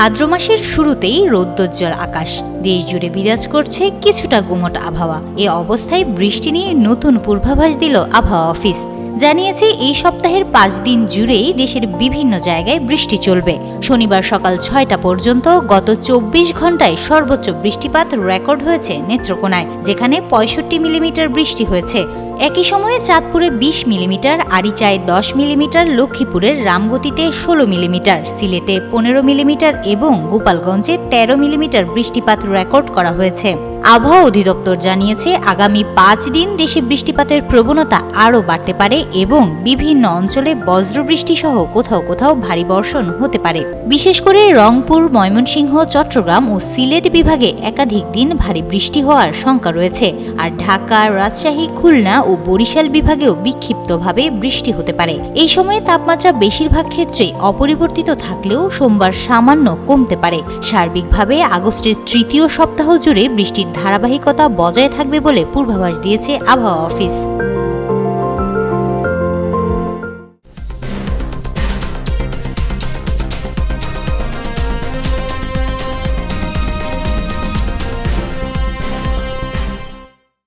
ভাদ্র মাসের শুরুতেই রৌদ্রোজ্জ্বল আকাশ। দেশ জুড়ে বিরাজ করছে কিছুটা গুমট আবহাওয়া। এ অবস্থায় বৃষ্টি নিয়ে নতুন পূর্বাভাস দিল আবহাওয়া অফিস। জানিয়েছে, এই সপ্তাহের পাঁচ দিন জুড়েই দেশের বিভিন্ন জায়গায় বৃষ্টি চলবে। শনিবার সকাল ছয়টা পর্যন্ত গত চব্বিশ ঘন্টায় সর্বোচ্চ বৃষ্টিপাত রেকর্ড হয়েছে নেত্রকোনায়, যেখানে পঁয়ষট্টি মিলিমিটার বৃষ্টি হয়েছে। একই সময়ে চাঁদপুরে বিশ মিলিমিটার, আরিচায় দশ মিলিমিটার, লক্ষ্মীপুরের রামগতিতে ষোলো মিলিমিটার, সিলেটে পনেরো মিলিমিটার এবং গোপালগঞ্জে তেরো মিলিমিটার বৃষ্টিপাত রেকর্ড করা হয়েছে। আবহাওয়া অধিদপ্তর জানিয়েছে, আগামী পাঁচ দিন দেশে বৃষ্টিপাতের প্রবণতা আরও বাড়তে পারে এবং বিভিন্ন অঞ্চলে বজ্রবৃষ্টি সহ কোথাও কোথাও ভারী বর্ষণ হতে পারে। বিশেষ করে রংপুর, ময়মনসিংহ, চট্টগ্রাম ও সিলেট বিভাগে একাধিক দিন ভারী বৃষ্টি হওয়ার শঙ্কা রয়েছে। আর ঢাকা, রাজশাহী, খুলনা বরিশাল বিভাগেও বিক্ষিপ্তভাবে বৃষ্টি হতে পারে। এই সময়ে তাপমাত্রা বেশিরভাগ ক্ষেত্রে অপরিবর্তিত থাকলেও সোমবার সামান্য কমতে পারে। সার্বিকভাবে আগস্টের তৃতীয় সপ্তাহ জুড়ে বৃষ্টির ধারাবাহিকতা বজায় থাকবে বলে পূর্বাভাস দিয়েছে আবহাওয়া অফিস।